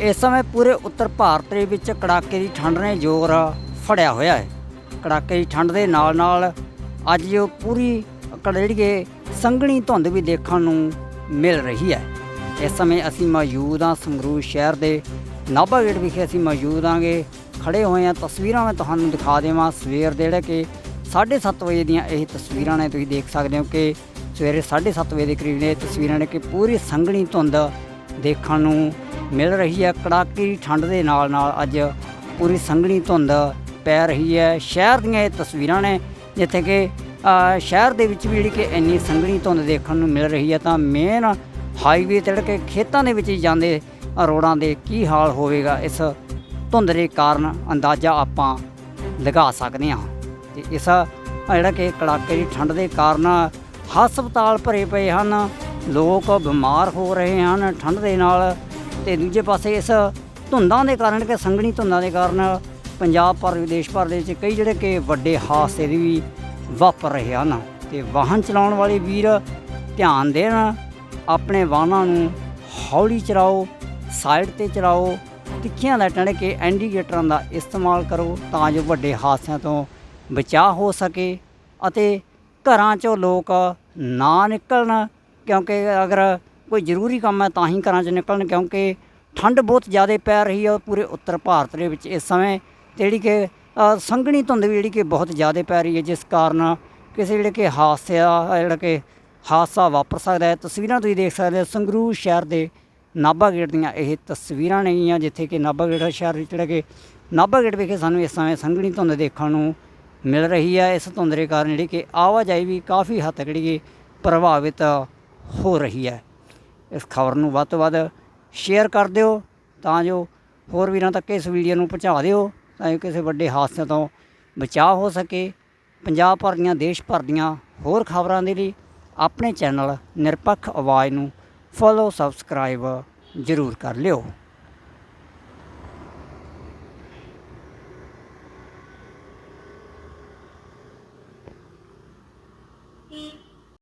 ਇਸ ਸਮੇਂ ਪੂਰੇ ਉੱਤਰ ਭਾਰਤ ਦੇ ਵਿੱਚ ਕੜਾਕੇ ਦੀ ਠੰਡ ਨੇ ਜ਼ੋਰ ਫੜਿਆ ਹੋਇਆ ਹੈ। ਕੜਾਕੇ ਦੀ ਠੰਡ ਦੇ ਨਾਲ ਨਾਲ ਅੱਜ ਜੋ ਪੂਰੀ ਕੜ- ਜਿਹੜੀ ਕਿ ਸੰਘਣੀ ਧੁੰਦ ਵੀ ਦੇਖਣ ਨੂੰ ਮਿਲ ਰਹੀ ਹੈ। ਇਸ ਸਮੇਂ ਅਸੀਂ ਮੌਜੂਦ ਹਾਂ ਸੰਗਰੂਰ ਸ਼ਹਿਰ ਦੇ ਨਾਭਾ ਗੇਟ ਵਿਖੇ ਅਸੀਂ ਮੌਜੂਦ ਆਂਗੇ ਖੜੇ ਹੋਏ ਹਾਂ ਤਸਵੀਰਾਂ ਮੈਂ ਤੁਹਾਨੂੰ ਦਿਖਾ ਦੇਵਾਂ। ਸਵੇਰ ਦੇ ਜਿਹੜੇ ਕਿ 7:30 ਵਜੇ ਦੀਆਂ ਇਹ ਤਸਵੀਰਾਂ ਨੇ, ਤੁਸੀਂ ਦੇਖ ਸਕਦੇ ਹੋ ਕਿ ਸਵੇਰੇ 7:30 ਵਜੇ ਦੇ ਕਰੀਬ ਨੇ ਇਹ ਤਸਵੀਰਾਂ ਨੇ ਕਿ ਪੂਰੀ ਸੰਘਣੀ ਧੁੰਦ ਦੇਖਣ ਨੂੰ ਮਿਲ ਰਹੀ ਹੈ। ਕੜਾਕੇ ਦੀ ਠੰਡ ਦੇ ਨਾਲ ਨਾਲ ਅੱਜ ਪੂਰੀ ਸੰਘਣੀ ਧੁੰਦ ਪੈ ਰਹੀ ਹੈ। ਸ਼ਹਿਰ ਦੀਆਂ ਇਹ ਤਸਵੀਰਾਂ ਨੇ ਜਿੱਥੇ ਕਿ ਸ਼ਹਿਰ ਦੇ ਵਿੱਚ ਵੀ ਜਿਹੜੀ ਕਿ ਇੰਨੀ ਸੰਘਣੀ ਧੁੰਦ ਦੇਖਣ ਨੂੰ ਮਿਲ ਰਹੀ ਹੈ ਤਾਂ ਮੇਨ ਹਾਈਵੇ ਤੇ ਜਿਹੜੇ ਕਿ ਖੇਤਾਂ ਦੇ ਵਿੱਚ ਜਾਂਦੇ ਅ, ਰੋਡਾਂ ਦੇ ਕੀ ਹਾਲ ਹੋਵੇਗਾ ਇਸ ਧੁੰਦ ਦੇ ਕਾਰਨ ਅੰਦਾਜ਼ਾ ਆਪਾਂ ਲਗਾ ਸਕਦੇ ਹਾਂ। ਤੇ ਇਸ ਜਿਹੜਾ ਕਿ ਕੜਾਕੇ ਦੀ ਠੰਡ ਦੇ ਕਾਰਨ ਹਸਪਤਾਲ ਭਰੇ ਪਏ ਹਨ। ਲੋਕ ਬਿਮਾਰ ਹੋ ਰਹੇ ਹਨ ਠੰਡ ਦੇ ਨਾਲ ਤੇ ਦੂਜੇ ਪਾਸੇ ਇਸ ਧੁੰਦਾਂ ਦੇ ਕਾਰਨ ਕਿ ਸੰਘਣੀ ਧੁੰਦਾਂ ਦੇ ਕਾਰਨ ਪੰਜਾਬ ਭਰ ਵਿਦੇਸ਼ ਭਰ ਦੇ ਵਿੱਚ ਕਈ ਜਿਹੜੇ ਕਿ ਵੱਡੇ ਹਾਦਸੇ ਦੇ ਵੀ ਵਾਪਰ ਰਹੇ ਹਨ ਤੇ ਵਾਹਨ ਚਲਾਉਣ ਵਾਲੇ ਵੀਰ ਧਿਆਨ ਦੇਣ, ਆਪਣੇ ਵਾਹਨਾਂ ਨੂੰ ਹੌਲੀ ਚਲਾਓ, ਸਾਈਡ ਤੇ ਚਲਾਓ, ਤਿੱਖੀਆਂ ਲਾਈਟਾਂ ਦੇ ਕੇ ਇੰਡੀਕੇਟਰਾਂ ਦਾ ਇਸਤੇਮਾਲ ਕਰੋ ਤਾਂ ਜੋ ਵੱਡੇ ਹਾਦਸਿਆਂ ਤੋਂ ਬਚਾਅ ਹੋ ਸਕੇ ਅਤੇ ਘਰਾਂ 'ਚੋਂ ਲੋਕ ਨਾ ਨਿਕਲਣ। ਕਿਉਂਕਿ ਅਗਰ ਕੋਈ ਜ਼ਰੂਰੀ ਕੰਮ ਹੈ ਤਾਂ ਹੀ ਘਰਾਂ 'ਚ ਨਿਕਲਣ, ਕਿਉਂਕਿ ਠੰਡ ਬਹੁਤ ਜ਼ਿਆਦਾ ਪੈ ਰਹੀ ਹੈ ਪੂਰੇ ਉੱਤਰ ਭਾਰਤ ਦੇ ਵਿੱਚ ਇਸ ਸਮੇਂ ਜਿਹੜੀ ਕਿ ਸੰਘਣੀ ਧੁੰਦ ਵੀ ਜਿਹੜੀ ਕਿ ਬਹੁਤ ਜ਼ਿਆਦਾ ਪੈ ਰਹੀ ਹੈ, ਜਿਸ ਕਾਰਨ ਕਿਸੇ ਜਿਹੜੇ ਕਿ ਹਾਦਸਾ ਜਿਹੜਾ ਕਿ ਹਾਦਸਾ ਵਾਪਰ ਸਕਦਾ ਹੈ। ਤਸਵੀਰਾਂ ਤੁਸੀਂ ਦੇਖ ਸਕਦੇ ਹੋ, ਸੰਗਰੂਰ ਸ਼ਹਿਰ ਦੇ ਨਾਭਾ ਗੇਟ ਦੀਆਂ ਇਹ ਤਸਵੀਰਾਂ ਨੇਗੀਆਂ ਜਿੱਥੇ ਕਿ ਨਾਭਾ ਗੇਟ ਸ਼ਹਿਰ ਵਿੱਚ ਜਿਹੜਾ ਕਿ ਨਾਭਾ ਗੇਟ ਵਿਖੇ ਸਾਨੂੰ ਇਸ ਸਮੇਂ ਸੰਘਣੀ ਧੁੰਦ ਦੇਖਣ ਨੂੰ ਮਿਲ ਰਹੀ ਹੈ। ਇਸ ਧੁੰਦ ਦੇ ਕਾਰਨ ਜਿਹੜੀ ਕਿ ਆਵਾਜਾਈ ਵੀ ਕਾਫੀ ਹੱਦ ਤੱਕ ਜਿਹੜੀ ਕਿ ਪ੍ਰਭਾਵਿਤ ਹੋ ਰਹੀ ਹੈ। ਇਸ ਖਬਰ ਨੂੰ ਵੱਧ ਤੋਂ ਵੱਧ ਸ਼ੇਅਰ ਕਰ ਦਿਓ ਤਾਂ ਜੋ ਹੋਰ ਵੀਰਾਂ ਤੱਕ ਇਸ ਵੀਡੀਓ ਨੂੰ ਪਹੁੰਚਾ ਦਿਓ ਤਾਂ ਜੋ ਕਿਸੇ ਵੱਡੇ ਹਾਦਸੇ ਤੋਂ ਬਚਾਅ ਹੋ ਸਕੇ। ਪੰਜਾਬ ਭਰ ਦੀਆਂ, ਦੇਸ਼ ਭਰ ਦੀਆਂ ਹੋਰ ਖਬਰਾਂ ਦੇ ਲਈ ਆਪਣੇ ਚੈਨਲ ਨਿਰਪੱਖ ਆਵਾਜ਼ ਨੂੰ ਫੋਲੋ ਸਬਸਕ੍ਰਾਈਬ ਜ਼ਰੂਰ ਕਰ ਲਿਓ।